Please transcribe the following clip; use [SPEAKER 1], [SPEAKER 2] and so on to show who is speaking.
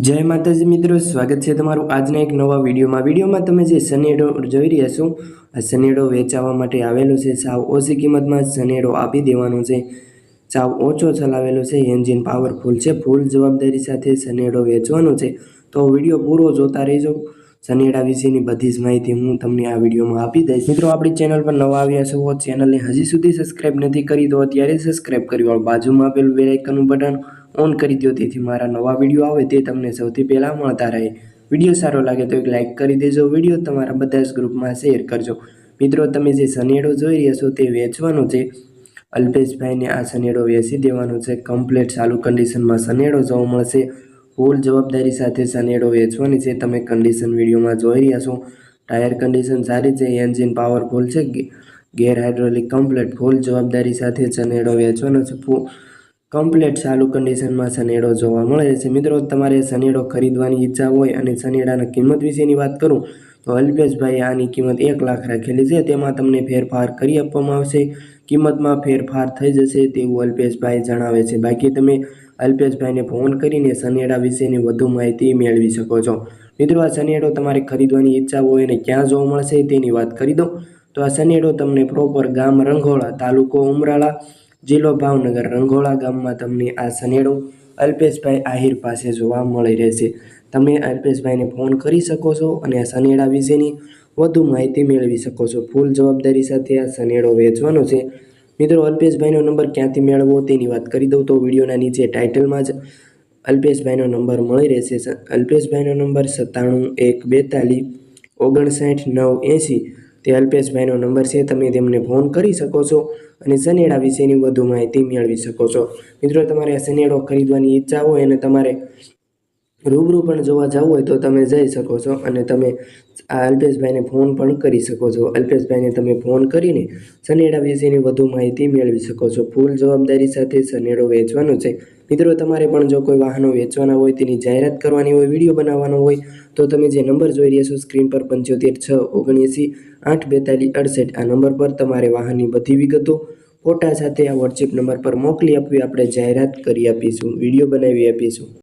[SPEAKER 1] જય માતાજી મિત્રો, સ્વાગત છે તમારું આજના એક નવા વિડીયોમાં. વિડીયોમાં તમે જે સનેડો જોઈ રહ્યા છો, આ સનેડો વેચાવા માટે આવેલો છે. સાવ ઓછી કિંમતમાં સનેડો આપી દેવાનો છે. સાવ ઓછો ચલાવેલો છે. એન્જિન પાવરફુલ છે. ફૂલ જવાબદારી સાથે સનેડો વેચવાનો છે. તો વીડિયો પૂરો જોતા રહેજો. સનેડા વિશેની બધી જ માહિતી હું તમને આ વિડીયોમાં આપી દઈશ. મિત્રો, આપણી ચેનલ પર નવા આવ્યા છો ચેનલને હજી સુધી સબસ્ક્રાઈબ નથી કરી, તો અત્યારે સબસ્ક્રાઈબ કરી બાજુમાં આપેલું બેલાઇકનનું બટન ઓન કરી દો તેથી મારા નવા વીડિયો આવે તે તમને સૌથી પહેલાં મળતા રહે. વીડિયો સારો લાગે તો એક લાઇક કરી દેજો. વીડિયો તમારા બધા જ ગ્રુપમાં શેર કરજો. મિત્રો, તમે જે સનેડો જોઈ રહ્યા છો તે વેચવાનો છે. અલ્પેશભાઈને આ સનેડો વેચી દેવાનો છે. કમ્પ્લેટ ચાલુ કન્ડિશનમાં સનેડો જોવા મળશે. ફૂલ જવાબદારી સાથે સનેડો વેચવાની છે. તમે કન્ડિશન વિડીયોમાં જોઈ રહ્યા છો. ટાયર કન્ડિશન સારી છે. એન્જિન પાવરફુલ છે. ગેર હાઇડ્રોલિક કમ્પ્લેટ ફૂલ જવાબદારી સાથે સનેડો વેચવાનો છે. કમ્પ્લેટ ચાલુ કન્ડિશનમાં સનેડો જોવા મળે છે. મિત્રો, તમારે સનેડો ખરીદવાની ઈચ્છા હોય અને સનેડાના કિંમત વિશેની વાત કરું, તો અલ્પેશભાઈ આની કિંમત એક લાખ રાખેલી છે. તેમાં તમને ફેરફાર કરી આપવામાં આવશે. કિંમતમાં ફેરફાર થઈ જશે તેવું અલ્પેશભાઈ જણાવે છે. બાકી તમે અલ્પેશભાઈને ફોન કરીને સનેડા વિશેની વધુ માહિતી મેળવી શકો છો. મિત્રો, આ સનેડો તમારે ખરીદવાની ઈચ્છા હોય અને ક્યાં જોવા મળશે તેની વાત કરી દો તો આ સનેડો તમને પ્રોપર ગામ રંઘોળા તાલુકો ઉમરાળા જિલ્લો ભાવનગર રંગોળા ગામમાં તમને આ સનેડો અલ્પેશભાઈ આહિર પાસે જોવા મળી રહેશે. તમે અલ્પેશભાઈને ફોન કરી શકો છો અને આ સનેડા વિશેની વધુ માહિતી મેળવી શકો છો. ફૂલ જવાબદારી સાથે આ સનેડો વેચવાનો છે. મિત્રો, અલ્પેશભાઈનો નંબર ક્યાંથી મેળવવો તેની વાત કરી દઉં તો વિડીયોના નીચે ટાઇટલમાં જ અલ્પેશભાઈનો નંબર મળી રહેશે. અલ્પેશભાઈનો નંબર સત્તાણું એક બેતાલીસ, ઓગણસાઠ, નવ એંસી તે અલ્પેશભાઈનો નંબર છે, તમે તેમને ફોન કરી શકો છો અને સનેડા વિશેની વધુ માહિતી મેળવી શકો છો. મિત્રો, તમારે આ સનેડો ખરીદવાની ઈચ્છા હોય અને તમારે રૂબરૂ પણ જોવા જવું હોય તો તમે જઈ શકો છો અને તમે આ અલ્પેશભાઈને ફોન પણ કરી શકો છો. અલ્પેશભાઈને તમે ફોન કરીને સનેડા વિશેની વધુ માહિતી મેળવી શકો છો. ફૂલ જવાબદારી સાથે સનેડો વેચવાનો છે. મિત્રો, તમારે પણ જો કોઈ વાહનો વેચવાના હોય, તેની જાહેરાત કરવાની હોય, વીડિયો બનાવવાનો હોય, તો તમે જે નંબર જોઈ રહ્યા છો, સ્ક્રીન પર પંચોતેર છ ઓગણએંસી આઠ બેતાલીસ અડસઠ, આ નંબર પર તમારે વાહનની બધી વિગતો ફોટા સાથે આ વોટ્સએપ નંબર પર મોકલી આપવી. આપણે જાહેરાત કરી આપીશું, વીડિયો બનાવી આપીશું.